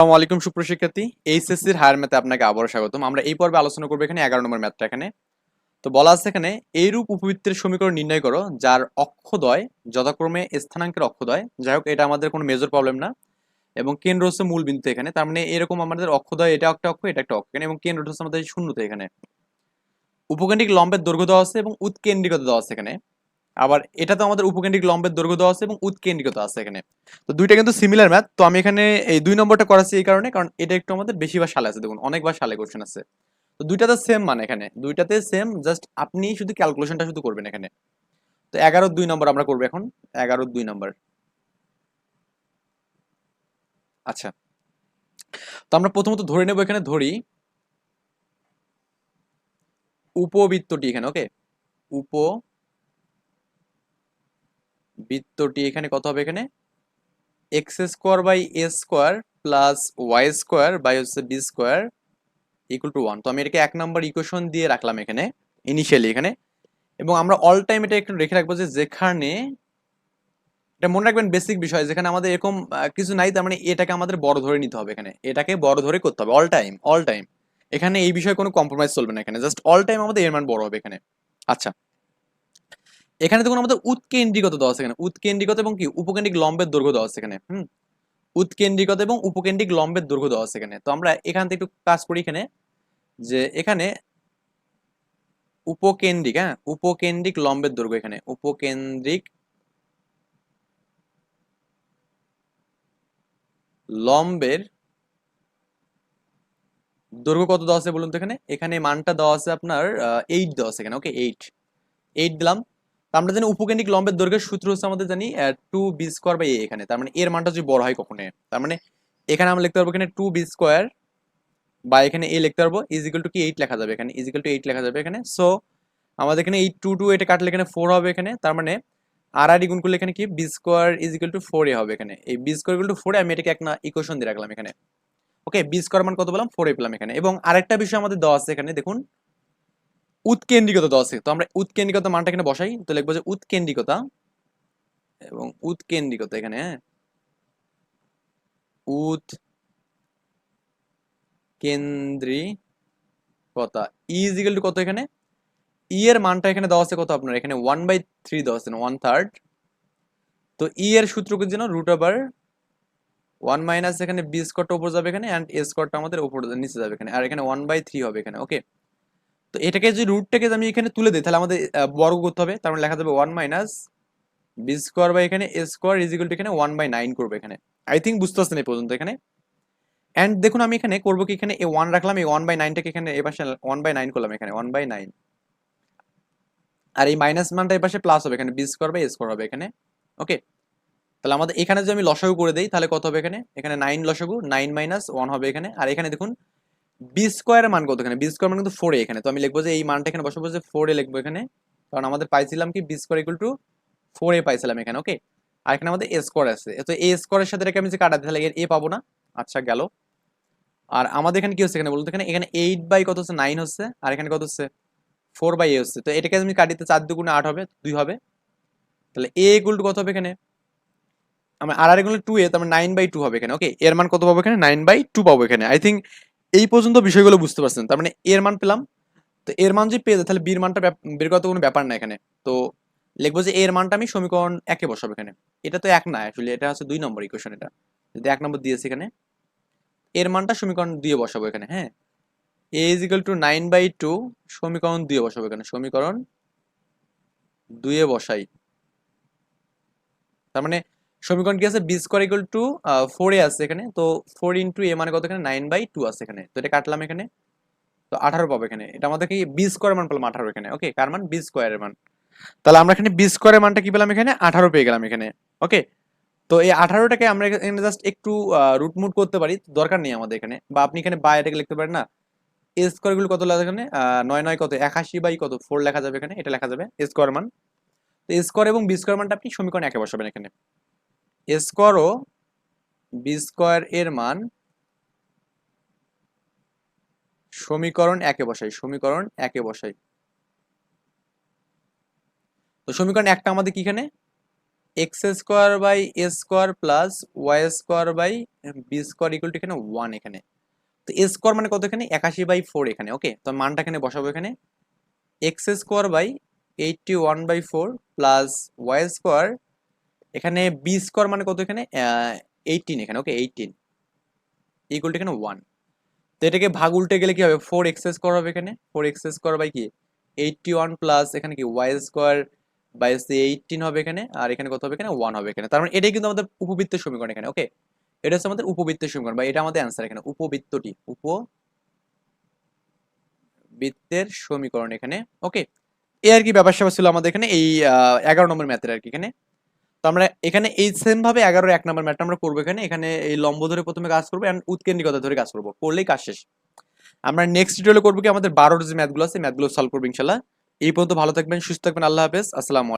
আসসালামু আলাইকুম সুপ্রশিক্ষার্থী এইচএসসির হায়ার ম্যাথে আপনাকে আবারও স্বাগতম। আমরা এই পর্বে আলোচনা করব এখানে এগারো নম্বর ম্যাথটা এখানে। তো বলা আছে এখানে, এইরূপ উপবৃত্তের সমীকরণ নির্ণয় করো, যার অক্ষদয় যথাক্রমে স্থানাঙ্কের অক্ষদয় যাই হোক, এটা আমাদের কোনো মেজর প্রবলেম না। এবং কেন্দ্র হচ্ছে মূল বিন্দু এখানে। তার মানে এরকম আমাদের অক্ষদয় এটা একটা অক্ষ, এটা একটা অক্ষ এখানে। এবং কেন্দ্র হচ্ছে আমাদের শূন্যতে এখানে। উপকেন্দ্রিক লম্বের দৈর্ঘ্য দেওয়া আছে এবং উৎকেন্দ্রিকতা দেওয়া আছে এখানে। আবার এটা তো আমাদের উপকেন্দ্রিক লম্বের দৈর্ঘ্য দেওয়া আছে এবং উৎকেন্দ্রিকতা আছে এখানে। তো দুইটা কিন্তু সিমিলার ম্যাথ তো আমি এখানে এই দুই নম্বরটা করাচ্ছি এই কারণে, কারণ এটা একটু আমাদের বেশিবার সালে আছে, দেখুন, অনেকবার সালে কোশ্চেন আছে। তো দুইটাতে সেম মানে এখানে, দুইটাতে সেম জাস্ট আপনি শুধু ক্যালকুলেশনটা শুধু করবেন এখানে। তো এগারো দুই নম্বর আমরা করব এখন, এগারো দুই নম্বর। আচ্ছা। তো আমরা প্রথমত ধরে নেব এখানে, ধরি উপবৃত্তটি এখানে ওকে উপ বৃত্তটি এখানে কত হবে এখানে? X square by A square plus Y square by হচ্ছে B square equal to one তো আমি এটাকে এক নম্বর ইকুয়েশন দিয়ে রাখলাম এখানে ইনিশিয়ালি এখানে। এবং আমরা অল টাইম এটা একটু রেখে রাখব যে যেখানে, এটা মনে রাখবেন বেসিক বিষয়, যেখানে আমাদের এরকম কিছু নাই, তার মানে এটাকে আমাদের বড় ধরে নিতে হবে এখানে। এটাকে বড় ধরে করতে হবে অল টাইম অল টাইম এখানে এই বিষয়ে কোনো কম্প্রোমাইজ চলবে না এখানে জাস্ট অল টাইম আমাদের এর মান বড় হবে এখানে। আচ্ছা। এখানে দেখুন আমাদের উৎকেন্দ্রিকতা দেওয়া আছে উৎকেন্দ্রিকতা এবং কি? উপকেন্দ্রিক লম্বের দৈর্ঘ্য দেওয়া আছে এখানে, হুম? উৎকেন্দ্রিকতা এবং উপকেন্দ্রিক লম্বের দৈর্ঘ্য দেওয়া আছে এখানে। তো আমরা এখান থেকে একটু কাজ করি এখানে, যে এখানে উপকেন্দ্রিক হ্যাঁ? উপকেন্দ্রিক লম্বের দৈর্ঘ্য এখানে। উপকেন্দ্রিক লম্বের দৈর্ঘ্য কত দেওয়া আছে বলুন তো এখানে? এখানে মানটা দেওয়া আছে আপনার এইট দেওয়া আছে এখানে ওকে এইট এইট দিলাম। আমরা জানি উপকেন্দ্রিক লম্বের দৈর্ঘ্যের সূত্র হচ্ছে আমাদের জানি two B square by A এখানে। তার মানে এর মানটা যদি বড় হয় কখনো তার মানে এখানে আমরা লিখতে পারব এখানে টু বি স্কোয়ার বা এখানে এ লিখতে পারব ইজিক্যাল টু কি এইট লেখা যাবে এখানে ইজিক্যাল টু এইট লেখা যাবে এখানে। সো আমাদের এখানে এইট টু টু এটা কাটলে এখানে ফোর হবে এখানে, তার মানে আর আর গুণ করলে এখানে কি? B square equal to four A হবে এখানে। এই B square equal to four আমি এটাকে একটা ইকুয়েশন দিয়ে রাখলাম এখানে। ওকে বি স্কোয়ার মান কত বললাম ফোর এ পেলাম এখানে। এবং আরেকটা বিষয় আমাদের দেওয়া আছে এখানে, দেখুন। উৎকেন্দ্রিকতা আছে। তো আমরা উৎকেন্দ্রিকতা মানটা এখানে বসাই, তো লিখব যে উৎকেন্দ্রিকতা এবং উৎকেন্দ্রিকতা এখানে হ্যাঁ? কেন্দ্রিকতা ইজিক্যাল টু কত এখানে? ই এর মানটা এখানে দেওয়া আছে কত আপনার? এখানে ওয়ান বাই থ্রি দেওয়া আছে ওয়ান থার্ড তো ই এর সূত্র কি যেন রুট ওভার ওয়ান মাইনাস এখানে বি স্কোয়ারটা উপর যাবে এখানে অ্যান্ড এ স্কোয়ারটা আমাদের উপর নিচে যাবে এখানে। আর এখানে ওয়ান বাই থ্রি হবে এখানে ওকে তো এটাকে যদি রুটটাকে আমি এখানে তুলে দিই, তাহলে আমাদের বর্গ করতে হবে। তার মানে লেখা যাবে one minus B square by এখানে এ স্কোয়ার ইজিক্যাল টু এখানে ওয়ান বাই নাইন করব এখানে। আই থিঙ্ক বুঝতে পারছেন এই পর্যন্ত এখানে। অ্যান্ড দেখুন আমি এখানে করব কি এখানে এ ওয়ান রাখলাম, এই ওয়ান বাই নাইনটাকে এখানে এ পাশে ওয়ান বাই নাইন করলাম এখানে ওয়ান বাই নাইন আর এই মাইনাস মানটা এই পাশে প্লাস হবে, এখানে B square by A square হবে এখানে। ওকে তাহলে আমাদের এখানে যদি আমি লসাগু করে দিই, তাহলে কত হবে এখানে? এখানে নাইন লসাগু নাইন মাইনাস ওয়ান হবে এখানে। আর এখানে দেখুন বি স্কোয়ারের মান কত এখানে? বি স্কোয়ার মান কিন্তু ফোর এখানে। তো আমি লিখব যে এই মানটা এখানে বসাবো যে ফোর লিখব এখানে। কারণ আমাদের পাইছিলাম কি B square equal to four পাইছিলাম এখানে ওকে আর এখানে আমাদের এ স্কোয়ার আছে। তো এ স্কোয়ারের সাথে এটাকে আমি যে কাটাতে তাহলে এ পাবো না? আচ্ছা গেল। আর আমাদের এখানে কি হচ্ছে এখানে বলতো এখানে এখানে এইট বাই কত হচ্ছে? নাইন হচ্ছে। আর এখানে কত হচ্ছে? ফোর বাই এ হচ্ছে। তো এটাকে আমি কাটিতে চার দুগুণে আট হবে, দুই হবে। তাহলে এ ইকুয়াল টু কত হবে এখানে? আমার আর আর এগুলো টু এ তার নাইন বাই টু হবে এখানে ওকে এর মান কত পাবো এখানে? নাইন বাই টু পাবো এখানে। আই থিঙ্ক এই পর্যন্ত বিষয়গুলো বুঝতে পারছেন। তার মানে এর মান পেলাম। তো এর মান যদি পেয়ে যায় তাহলে বির মানটা বের করার তো কোনো ব্যাপার না এখানে। তো লিখব যে এর মানটা আমি সমীকরণ একে বসাবো এখানে। এটা তো এক না অ্যাকচুয়ালি এটা হচ্ছে দুই নম্বর ইকুয়েশন এটা। যদি এক নম্বর দিয়েছে এখানে। এর মানটা সমীকরণ দিয়ে বসাবো এখানে হ্যাঁ? A is equal to nine by two সমীকরণ দিয়ে বসাবো এখানে। সমীকরণ দুয়ে বসাই। তার মানে সমীকরণ কি আছে? B square equal to four A আছে এখানে। তো ফোর ইন্টু এ মানে কত এখানে? নাইন বাই টু আছে এখানে। তো এটা কাটলাম এখানে। তো আঠারো পাবো এখানে। এটা আমাদেরকে বি স্কোয়ারের মান পেলাম আঠারো এখানে। ওকে কার মান? বি স্কোয়ারের মান। তাহলে আমরা এখানে বি স্কোয়ারের মানটা কি পেলাম এখানে? আঠারো পেয়ে গেলাম এখানে। ওকে তো এই আঠারোটাকে আমরা এখানে জাস্ট একটু রুটমুট করতে পারি। দরকার নেই আমাদের এখানে। বা আপনি এখানে বা এটাকে লিখতে পারেন না। এ স্কোয়ারগুলো কত লেখা এখানে? নয় নয় কত? একাশি বাই কত? ফোর লেখা যাবে এখানে। এটা লেখা যাবে স্কোয়ার মান। তো স্কোয়ার এবং বি স্কোয়ার মানটা আপনি সমীকরণ একে বসাবেন এখানে। স্কোয়ার ও বি স্কোয়ার এর মান সমীকরণ একে বসাই, সমীকরণ একে বসাই। তো সমীকরণ একটা আমাদের কি এখানে? X square by A square plus Y square by B square equal এখানে ওয়ান এখানে। তো এ স্কোয়ার মানে কত এখানে? একাশি বাই ফোর এখানে ওকে তো মানটা এখানে বসাবো এখানে। X square by eighty one by four plus Y square এখানে বি স্কোয়ার মানে কত এখানে? এইটিন এখানে ওকে এইটিন ইকুয়াল টু এখানে ওয়ান তো এটাকে ভাগ উল্টে গেলে কি হবে? ফোর এক্স স্কোয়ার হবে এখানে। ফোর এক্স স্কোয়ার বাই কি? এইটটি ওয়ান প্লাস এখানে কি? ওয়াই স্কোয়ার বাই এইটিন হবে এখানে, আর এখানে কত হবে? এখানে ওয়ান হবে এখানে। তার মানে এটাই কিন্তু আমাদের উপবৃত্তের সমীকরণ এখানে ওকে এটা হচ্ছে আমাদের উপবৃত্তের সমীকরণ, বা এটা আমাদের অ্যান্সার এখানে, উপবৃত্তটি উপ বৃত্তের সমীকরণ এখানে ওকে এই আর কি ব্যাপার স্যাপার ছিল আমাদের এখানে, এই এগারো নম্বর ম্যাথের আর কি এখানে। তো আমরা এখানে এই সেম ভাবে এগারোর এক নম্বর ম্যাটটা আমরা করব এখানে। এখানে এই লম্ব ধরে প্রথমে কাজ করব অ্যান্ড উৎকেন্দ্রিকতা ধরে কাজ করব। করলেই কাজ শেষ। আমরা নেক্সট ভিডিওলে করব কি, আমাদের বারোর যে ম্যাথগুলো আছে ম্যাথগুলো সলভ করব ইনশাল্লাহ। এই পর্যন্ত ভালো থাকবেন, সুস্থ থাকবেন, আল্লাহ হাফেজ। আসসালাম